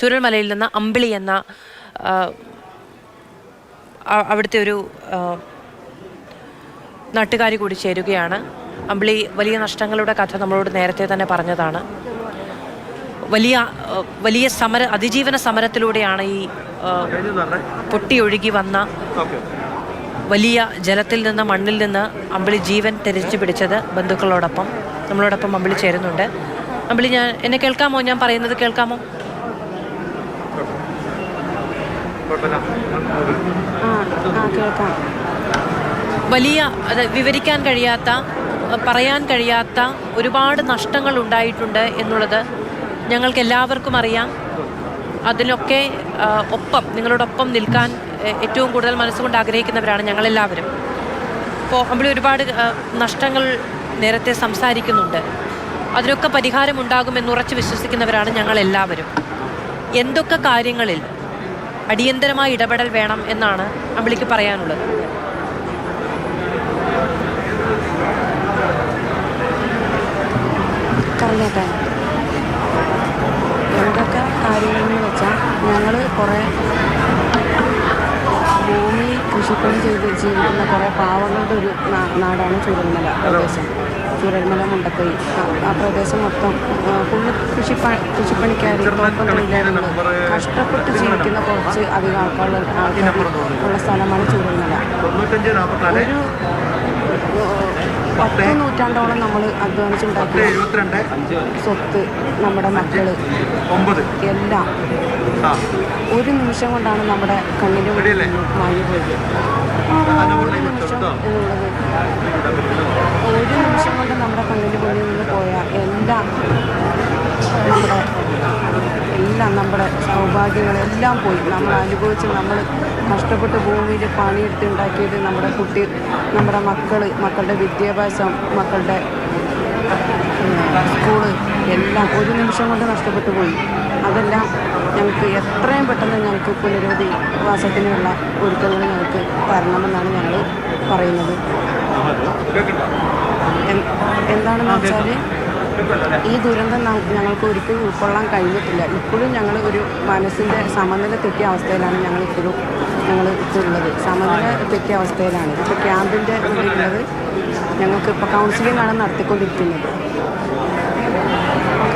ചുരൽമലയിൽ നിന്ന് അമ്പിളി എന്ന അവിടുത്തെ ഒരു നാട്ടുകാരി കൂടി ചേരുകയാണ്. അമ്പിളി വലിയ നഷ്ടങ്ങളുടെ കഥ നമ്മളോട് നേരത്തെ തന്നെ പറഞ്ഞതാണ്. വലിയ വലിയ സമര അതിജീവന സമരത്തിലൂടെയാണ് ഈ പൊട്ടി പൊട്ടിയൊഴുകി വന്ന വലിയ ജലത്തിൽ നിന്ന് മണ്ണിൽ നിന്ന് അമ്പിളി ജീവൻ തിരിച്ചു പിടിച്ചത് ബന്ധുക്കളോടൊപ്പം നമ്മളോടൊപ്പം അമ്പിളി ചേരുന്നുണ്ട്. അമ്പിളി ഞാൻ എന്നെ കേൾക്കാമോ? ഞാൻ പറയുന്നത് കേൾക്കാമോ ആ ആ കേൾക്കാം വലിയ വിവരിക്കാൻ കഴിയാത്ത പറയാൻ കഴിയാത്ത ഒരുപാട് നഷ്ടങ്ങൾ ഉണ്ടായിട്ടുണ്ട് എന്നുള്ളത് ഞങ്ങൾക്ക് എല്ലാവർക്കും അറിയാം അതിനൊക്കെ ഒപ്പം നിങ്ങളോടൊപ്പം നിൽക്കാൻ ഏറ്റവും കൂടുതൽ മനസ്സുകൊണ്ട് ആഗ്രഹിക്കുന്നവരാണ് ഞങ്ങളെല്ലാവരും. ഇപ്പോൾ നമ്മൾ ഒരുപാട് നഷ്ടങ്ങൾ നേരത്തെ സംസാരിക്കുന്നുണ്ട്. അതിനൊക്കെ പരിഹാരം ഉണ്ടാകുമെന്ന് ഉറച്ചു വിശ്വസിക്കുന്നവരാണ് ഞങ്ങളെല്ലാവരും. എന്തൊക്കെ കാര്യങ്ങളിൽ അടിയന്തരമായ ഇടപെടൽ വേണം എന്നാണ് അമ്പിളിക്ക് പറയാനുള്ളത്. എന്തൊക്കെ കാര്യങ്ങളെന്ന് വെച്ചാൽ ഞങ്ങൾ കുറേ ഭൂമി കൃഷിപ്പണി ചെയ്ത് ജീവിക്കുന്ന കുറേ പാവങ്ങളുടെ ഒരു നാടാണ് ചുരൽമല പ്രദേശം. ചുരൽമല മുണ്ടക്കൈ. ആ- പ്രദേശം മൊത്തം കൃഷിപ്പ കൃഷിപ്പണിക്കാരും കുഴപ്പമൊന്നുമില്ലായിരുന്നു കഷ്ടപ്പെട്ട് ജീവിക്കുന്ന കുറച്ച് അധികം ആൾക്കാർ ഉള്ള സ്ഥലമാണ് ചൂടുന്നത് ഒരു പത്ത് നൂറ്റാണ്ടോളം നമ്മൾ അധ്വാനിച്ചുണ്ടാക്കിയ സ്വത്ത് നമ്മുടെ മക്കൾ. എല്ലാം. ഒരു നിമിഷം കൊണ്ടാണ് നമ്മുടെ കണ്ണിന്റെ മുന്നിൽ മാഞ്ഞു പോയത്. ഒരു നിമിഷം എന്നുള്ളത്. ഒരു നിമിഷം കൊണ്ട് നമ്മുടെ കണ്ണിന്റെ മുന്നിൽ നിന്ന് പോയ എല്ലാം നമ്മുടെ എല്ലാം നമ്മുടെ സൗഭാഗ്യങ്ങളെല്ലാം പോയി. നമ്മൾ അനുഭവിച്ച് നമ്മൾ കഷ്ടപ്പെട്ട് ഭൂമിയിൽ പണിയെടുത്ത് ഉണ്ടാക്കിയത് നമ്മുടെ കുട്ടി നമ്മുടെ മക്കൾ മക്കളുടെ വിദ്യാഭ്യാസം മക്കളുടെ സ്കൂൾ എല്ലാം ഒരു നിമിഷം കൊണ്ട് നഷ്ടപ്പെട്ടു പോയി. അതെല്ലാം ഞങ്ങൾക്ക് എത്രയും പെട്ടെന്ന് ഞങ്ങൾക്ക് പുനരവധി വാസത്തിനുള്ള ഒരുക്കങ്ങൾ ഞങ്ങൾക്ക് തരണമെന്നാണ് ഞങ്ങൾ പറയുന്നത്. എന്താണെന്ന് വെച്ചാൽ ഈ ദുരന്തം ഞങ്ങൾക്ക് ഒരിക്കലും ഉൾക്കൊള്ളാൻ കഴിഞ്ഞിട്ടില്ല. ഇപ്പോഴും ഞങ്ങൾ ഒരു മനസ്സിന്റെ സമനില തെറ്റിയ അവസ്ഥയിലാണ് ഞങ്ങൾ ഇപ്പോഴും ഞങ്ങൾ ഇപ്പോഴുള്ളത്. സമനില തെറ്റിയ അവസ്ഥയിലാണ്. ഇപ്പോൾ ക്യാമ്പിന്റെ ഉള്ളത് ഞങ്ങൾക്ക് ഇപ്പോൾ കൗൺസിലിംഗ് ആണ് നടത്തിക്കൊണ്ടിരിക്കുന്നത്.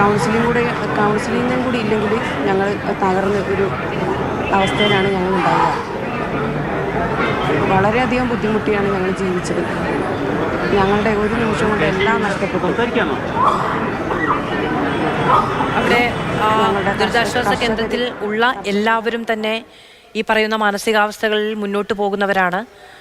കൗൺസിലിംഗ് കൂടെ കൗൺസിലിംഗും കൂടി ഇല്ലെങ്കിൽ ഞങ്ങൾ തകർന്ന ഒരു അവസ്ഥയിലാണ് ഞങ്ങൾ ഉണ്ടാവുക. വളരെയധികം ബുദ്ധിമുട്ടിയാണ് ഞങ്ങൾ ജീവിച്ചത്. ഞങ്ങളുടെ ഒരു നിമിഷം അവിടെ ദുരിതാശ്വാസ കേന്ദ്രത്തിൽ ഉള്ള എല്ലാവരും തന്നെ ഈ പറയുന്ന മാനസികാവസ്ഥകളിൽ മുന്നോട്ട് പോകുന്നവരാണ്.